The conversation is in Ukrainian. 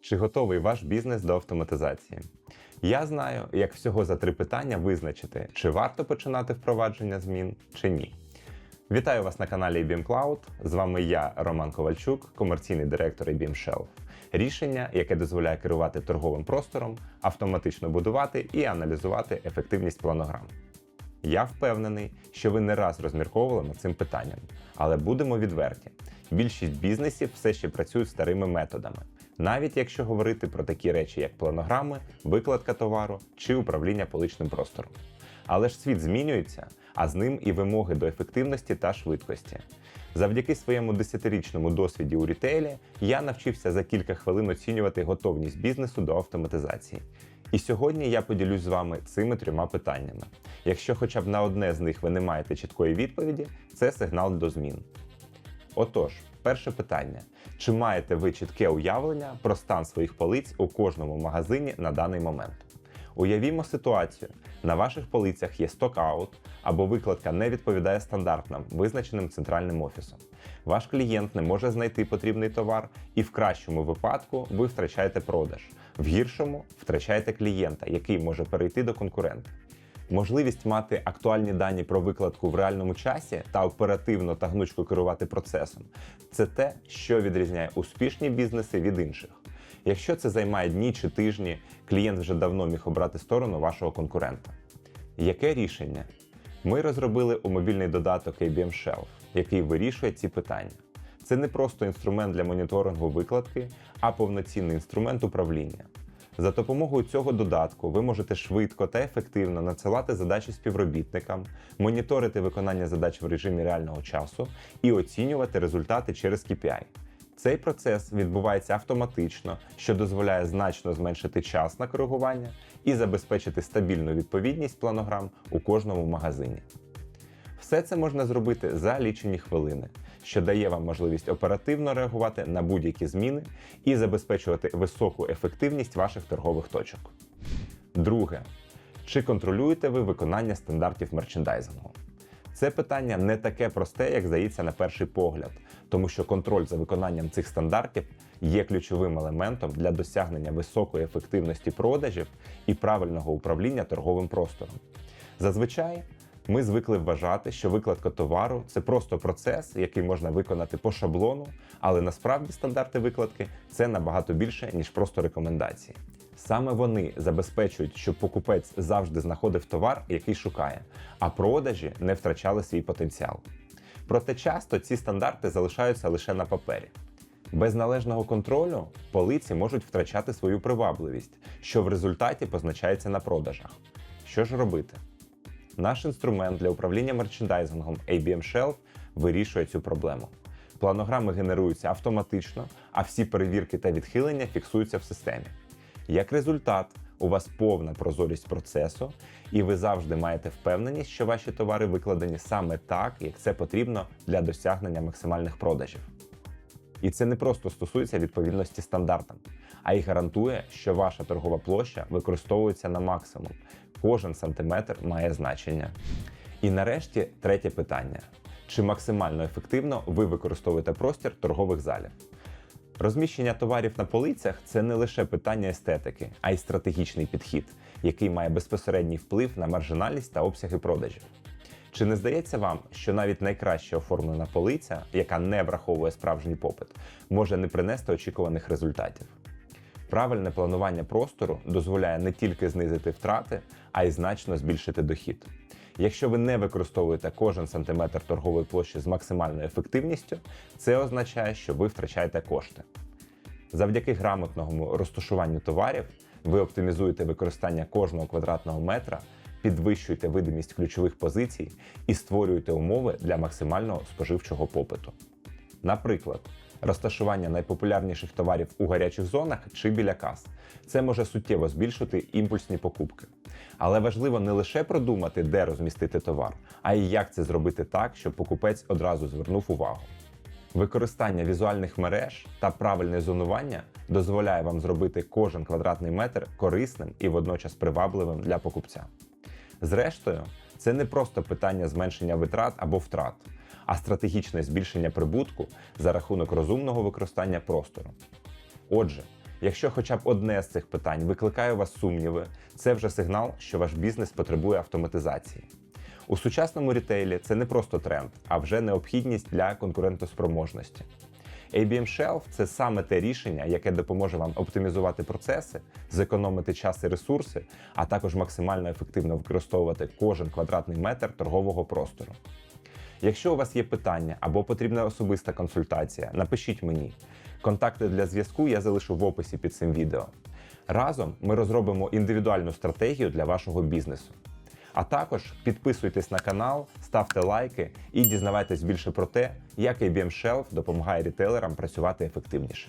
Чи готовий ваш бізнес до автоматизації? Я знаю, як всього за три питання визначити, чи варто починати впровадження змін, чи ні. Вітаю вас на каналі IBM Cloud. З вами я, Роман Ковальчук, комерційний директор IBM Shelf. Рішення, яке дозволяє керувати торговим простором, автоматично будувати і аналізувати ефективність планограм. Я впевнений, що ви не раз розмірковували над цим питанням, але будемо відверті. Більшість бізнесів все ще працюють старими методами, навіть якщо говорити про такі речі, як планограми, викладка товару чи управління поличним простором. Але ж світ змінюється, а з ним і вимоги до ефективності та швидкості. Завдяки своєму десятирічному досвіді у рітейлі я навчився за кілька хвилин оцінювати готовність бізнесу до автоматизації. І сьогодні я поділюсь з вами цими трьома питаннями. Якщо хоча б на одне з них ви не маєте чіткої відповіді, це сигнал до змін. Отож, перше питання: чи маєте ви чітке уявлення про стан своїх полиць у кожному магазині на даний момент? Уявімо ситуацію: на ваших полицях є сток-аут або викладка не відповідає стандартам, визначеним центральним офісом. Ваш клієнт не може знайти потрібний товар, і в кращому випадку ви втрачаєте продаж, в гіршому втрачаєте клієнта, який може перейти до конкурента. Можливість мати актуальні дані про викладку в реальному часі та оперативно та гнучко керувати процесом це те, що відрізняє успішні бізнеси від інших. Якщо це займає дні чи тижні, клієнт вже давно міг обрати сторону вашого конкурента. Яке рішення? Ми розробили у мобільний додаток IBM Shelf, який вирішує ці питання. Це не просто інструмент для моніторингу викладки, а повноцінний інструмент управління. За допомогою цього додатку ви можете швидко та ефективно надсилати задачі співробітникам, моніторити виконання задач в режимі реального часу і оцінювати результати через KPI. Цей процес відбувається автоматично, що дозволяє значно зменшити час на коригування і забезпечити стабільну відповідність планограм у кожному магазині. Все це можна зробити за лічені хвилини, що дає вам можливість оперативно реагувати на будь-які зміни і забезпечувати високу ефективність ваших торгових точок. Друге, чи контролюєте ви виконання стандартів мерчендайзингу? Це питання не таке просте, як здається на перший погляд, тому що контроль за виконанням цих стандартів є ключовим елементом для досягнення високої ефективності продажів і правильного управління торговим простором. Зазвичай ми звикли вважати, що викладка товару це просто процес, який можна виконати по шаблону, але насправді стандарти викладки це набагато більше, ніж просто рекомендації. Саме вони забезпечують, щоб покупець завжди знаходив товар, який шукає, а продажі не втрачали свій потенціал. Проте часто ці стандарти залишаються лише на папері. Без належного контролю полиці можуть втрачати свою привабливість, що в результаті позначається на продажах. Що ж робити? Наш інструмент для управління мерчендайзингом ABM Shelf вирішує цю проблему. Планограми генеруються автоматично, а всі перевірки та відхилення фіксуються в системі. Як результат, у вас повна прозорість процесу, і ви завжди маєте впевненість, що ваші товари викладені саме так, як це потрібно для досягнення максимальних продажів. І це не просто стосується відповідності стандартам, а й гарантує, що ваша торгова площа використовується на максимум. Кожен сантиметр має значення. І нарешті третє питання: чи максимально ефективно ви використовуєте простір торгових залів? Розміщення товарів на полицях це не лише питання естетики, а й стратегічний підхід, який має безпосередній вплив на маржинальність та обсяги продажів. Чи не здається вам, що навіть найкраще оформлена полиця, яка не враховує справжній попит, може не принести очікуваних результатів? Правильне планування простору дозволяє не тільки знизити втрати, а й значно збільшити дохід. Якщо ви не використовуєте кожен сантиметр торгової площі з максимальною ефективністю, це означає, що ви втрачаєте кошти. Завдяки грамотному розташуванню товарів ви оптимізуєте використання кожного квадратного метра, підвищуєте видимість ключових позицій і створюєте умови для максимального споживчого попиту. Наприклад, розташування найпопулярніших товарів у гарячих зонах чи біля кас. Це може суттєво збільшити імпульсні покупки. Але важливо не лише продумати, де розмістити товар, а й як це зробити так, щоб покупець одразу звернув увагу. Використання візуальних мереж та правильне зонування дозволяє вам зробити кожен квадратний метр корисним і водночас привабливим для покупця. Зрештою, це не просто питання зменшення витрат або втрат, а стратегічне збільшення прибутку за рахунок розумного використання простору. Отже, Якщо хоча б одне з цих питань викликає у вас сумніви, це вже сигнал, що ваш бізнес потребує автоматизації. У сучасному рітейлі це не просто тренд, а вже необхідність для конкурентоспроможності. ABM Shelf – це саме те рішення, яке допоможе вам оптимізувати процеси, зекономити час і ресурси, а також максимально ефективно використовувати кожен квадратний метр торгового простору. Якщо у вас є питання або потрібна особиста консультація, напишіть мені. Контакти для зв'язку я залишу в описі під цим відео. Разом ми розробимо індивідуальну стратегію для вашого бізнесу. А також підписуйтесь на канал, ставте лайки і дізнавайтесь більше про те, як IBM Shelf допомагає рітейлерам працювати ефективніше.